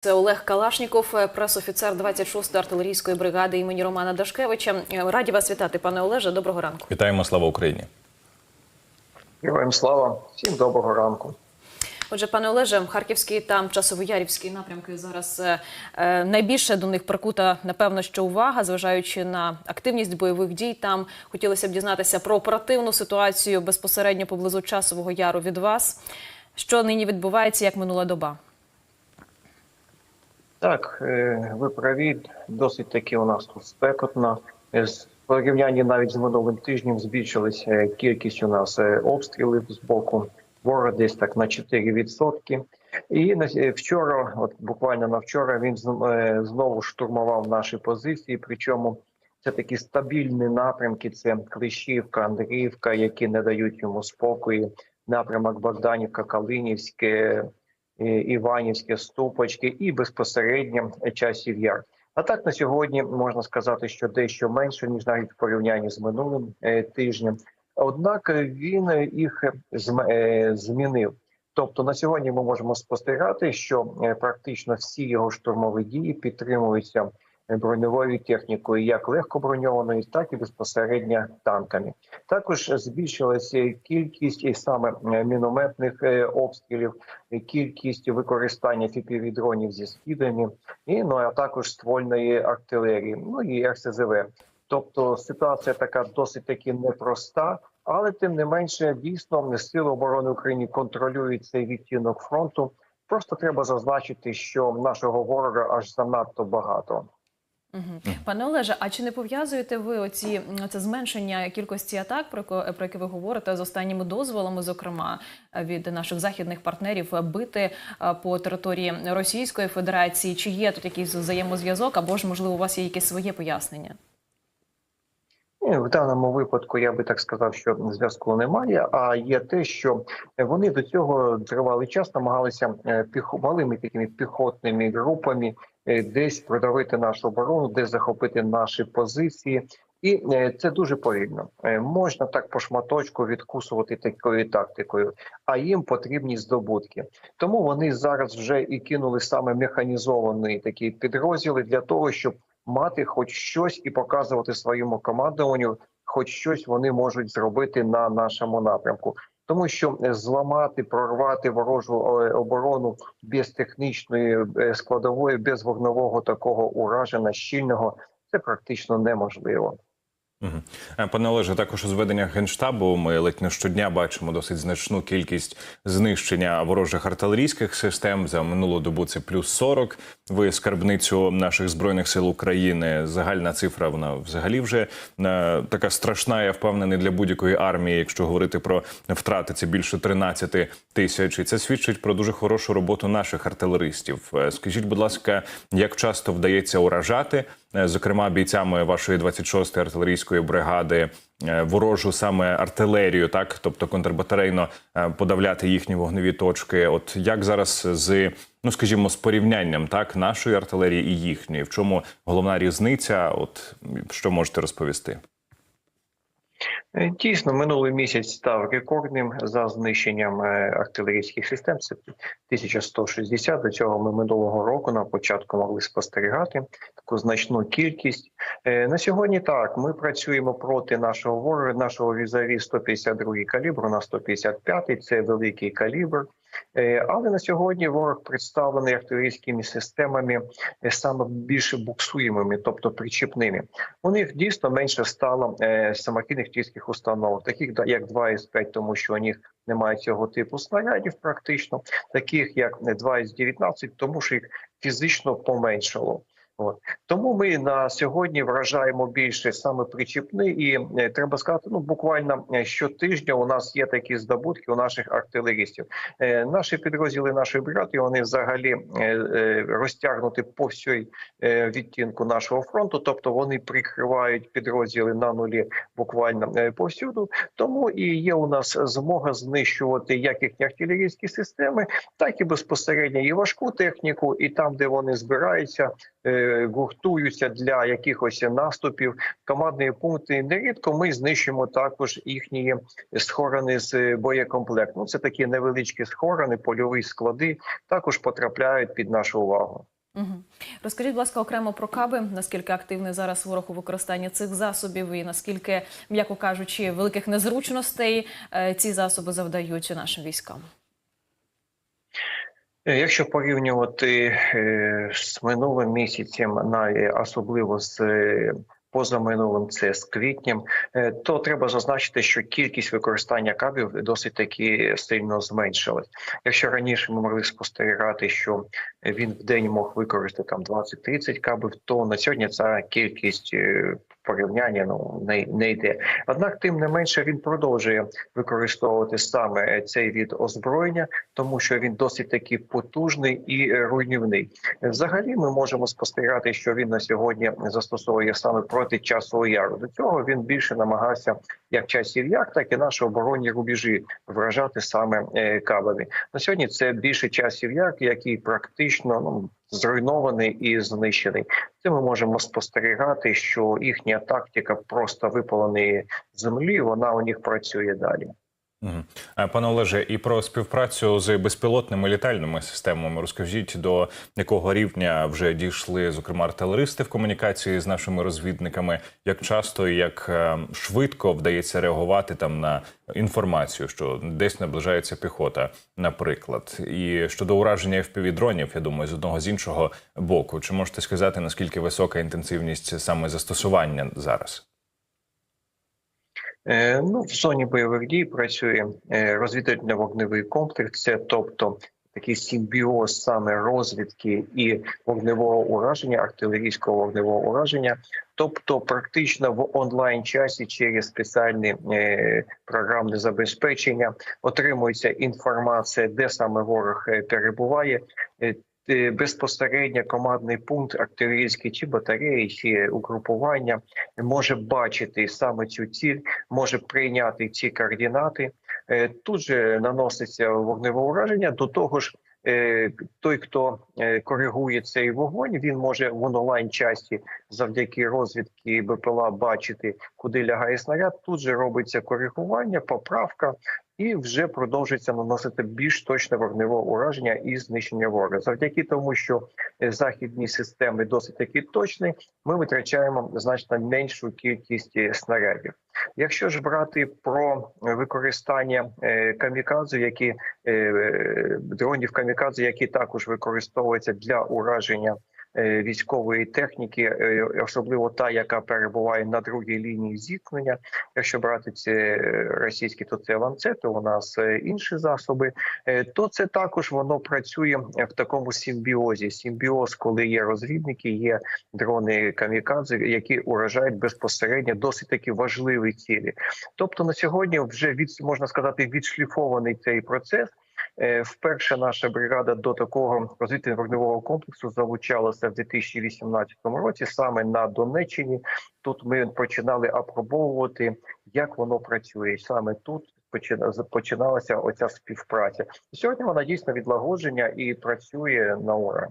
Це Олег Калашніков, е, пресофіцер 26-ї артилерійської бригади імені Романа Дашкевича. Е, Раді вас вітати, пане Олеже. Доброго ранку. Вітаємо, слава Україні. Героям слава, всім доброго ранку. Отже, пане Олеже, Харківський та Часовоярівський напрямки зараз е, е, найбільше до них прикута, напевно, що увага, зважаючи на активність бойових дій. Там хотілося б дізнатися про оперативну ситуацію безпосередньо поблизу часового яру від вас. Що нині відбувається, як минула доба? Так, е, ви праві, досить таки у нас тут спекотно. Е, з- порівнянні навіть з минулим тижнем збільшилася кількість у нас е, обстрілів з боку ворога десь так на 4%. І вчора, от буквально на вчора, він знову штурмував наші позиції. Причому це такі стабільні напрямки: це Клещівка, Андріївка, які не дають йому спокою. Напрямок Богданівка, Калинівське, Іванівське, Ступочки і безпосередньо часів яр. А так на сьогодні можна сказати, що дещо менше ніж навіть в порівнянні з минулим е, тижнем. Однак е, він е, їх е, змінив. Тобто на сьогодні ми можемо спостерігати, що е, практично всі його штурмові дії підтримуються е, броньовою технікою, як легкоброньованою, так і безпосередньо танками. Також збільшилася кількість і саме е, мінометних е, обстрілів, кількість використання fpv дронів зі скидами, і ну а також ствольної артилерії, ну і РСЗВ. Тобто ситуація така досить таки непроста, але тим не менше дійсно сили оборони України контролюють цей відтінок фронту. Просто треба зазначити, що нашого ворога аж занадто багато. Пане Олеже, а чи не пов'язуєте ви оці це зменшення кількості атак, про яко- про яке ви говорите з останніми дозволами, зокрема е, від наших західних партнерів, е, бити е, по території Російської Федерації? Чи є тут якийсь взаємозв'язок, або ж можливо у вас є якесь своє пояснення? В даному випадку я би так сказав, що зв'язку немає. А є те, що вони до цього тривалий час намагалися е, малими такими піхотними групами е, десь продавити нашу оборону, десь захопити наші позиції. І е, це дуже повільно. Е, Можна так по шматочку відкусувати такою тактикою, а їм потрібні здобутки. Тому вони зараз вже і кинули саме механізовані такі підрозділи для того, щоб мати хоч щось і показувати своєму командуванню, хоч щось вони можуть зробити на нашому напрямку. Тому що е, зламати, прорвати ворожу е, оборону без технічної е, складової, без вогнового такого ураження щільного, це практично неможливо. Пане Олеже, також у зведеннях генштабу ми ледь не щодня бачимо досить значну кількість знищення ворожих артилерійських систем. За минулу добу це плюс 40. Ви скарбницю наших збройних сил України. Загальна цифра вона взагалі вже е, така страшна. Я впевнений для будь-якої армії. Якщо говорити про втрати, це більше 13 тисяч. І це свідчить про дуже хорошу роботу наших артилеристів. Е, Скажіть, будь ласка, як часто вдається уражати? е, зокрема бійцями вашої 26-ї артилерійської бригади, ворожу саме артилерію, так тобто контрбатарейно е, подавляти їхні вогневі точки. От як зараз з ну скажімо, з порівнянням так нашої артилерії і їхньої, в чому головна різниця? От що можете розповісти? Е, Дійсно, минулий місяць став рекордним за знищенням е, артилерійських систем. Це 1160. До цього ми минулого року на початку могли спостерігати таку значну кількість. Е, На сьогодні так ми працюємо проти нашого ворога, нашого візаві 152 калібр, у нас 155 це великий калібр. Е, Але на сьогодні ворог представлений артилерійськими системами е, саме більше буксуємими, тобто причіпними. У них дійсно менше стало е, самохідних тільських установ, таких як 2 із 5 тому що у них немає цього типу снарядів, практично, таких як 2 із 19 тому що їх фізично поменшало. От тому ми на сьогодні вражаємо більше саме причіпни, і е, треба сказати, ну буквально е, щотижня у нас є такі здобутки у наших артилеристів. Е, наші підрозділи нашої бригади вони взагалі е, е, розтягнуті по всій е, відтінку нашого фронту, тобто вони прикривають підрозділи на нулі буквально е, повсюду. Тому і є у нас змога знищувати як їхні артилерійські системи, так і безпосередньо і важку техніку, і там, де вони збираються, е, гуртуються для якихось наступів. Командні пункти нерідко ми знищимо також їхні схорони з боєкомплекту. Ну, це такі невеличкі схорони, польові склади також потрапляють під нашу увагу. Угу. Розкажіть, будь ласка, окремо про каби. Наскільки активний зараз ворог у використанні цих засобів, і наскільки, м'яко кажучи, великих незручностей е, ці засоби завдають нашим військам? Е, Якщо порівнювати е, з минулим місяцем, навіть особливо з е, позаминулим, це з квітнем, е, то треба зазначити, що кількість використання кабів досить таки сильно зменшилась. Якщо раніше ми могли спостерігати, що він в день мог використати там 20-30 кабів, то на сьогодні ця кількість е, порівняння ну не, не йде. Однак, тим не менше, він продовжує використовувати саме цей від озброєння, тому що він досить таки потужний і е, руйнівний. Взагалі, ми можемо спостерігати, що він на сьогодні застосовує саме проти часового яру. До цього він більше намагався як часів яр, так і наші оборонні рубежі вражати саме е, кабами. На сьогодні це більше часів яр, який практично ну. Зруйнований і знищений. Це ми можемо спостерігати, що їхня тактика просто випаленої землі. Вона у них працює далі. Е, Пане Олеже, і про співпрацю з безпілотними літальними системами розкажіть, до якого рівня вже дійшли, зокрема, артилеристи в комунікації з нашими розвідниками, як часто і як е, швидко вдається реагувати там на інформацію, що десь наближається піхота, наприклад. І щодо ураження FPV-дронів, я думаю, з одного з іншого боку, чи можете сказати наскільки висока інтенсивність саме застосування зараз? Е, Ну, в зоні бойових дій працює е, розвідувально-вогневий комплекс, тобто такий симбіоз саме розвідки і вогневого ураження, артилерійського вогневого ураження, тобто практично в онлайн часі через спеціальне програмне забезпечення отримується інформація, де саме ворог е, перебуває. Е, Безпосередньо командний пункт артилерійський чи батареї, чи угрупування може бачити саме цю ціль, може прийняти ці координати. Е, Тут же наноситься вогневе ураження. До того ж, е, той, хто коригує цей вогонь, він може в онлайн часі завдяки розвідки БПЛА бачити, куди лягає снаряд. Тут же робиться коригування, поправка. І вже продовжується наносити більш точне вогневе ураження і знищення ворога. Завдяки тому, що е, західні системи досить таки точні, ми витрачаємо значно меншу кількість е, снарядів. Якщо ж брати про використання е, камікадзе, які дронів камікадзе, які також використовуються для ураження військової техніки, е, особливо та, яка перебуває на другій лінії зіткнення. Якщо брати ці е, російські, то це ланцети, у нас е, інші засоби. Е, То це також воно працює в такому симбіозі. Симбіоз, коли є розвідники, є дрони камікадзе, які уражають безпосередньо досить такі важливі цілі. Тобто на сьогодні вже від можна сказати відшліфований цей процес. Е, Вперше наша бригада до такого розвідувального вогневого комплексу залучалася в 2018 році саме на Донеччині. Тут ми починали апробовувати, як воно працює. І саме тут почина- починалася оця співпраця. Сьогодні вона дійсно відлагодження і працює на ура.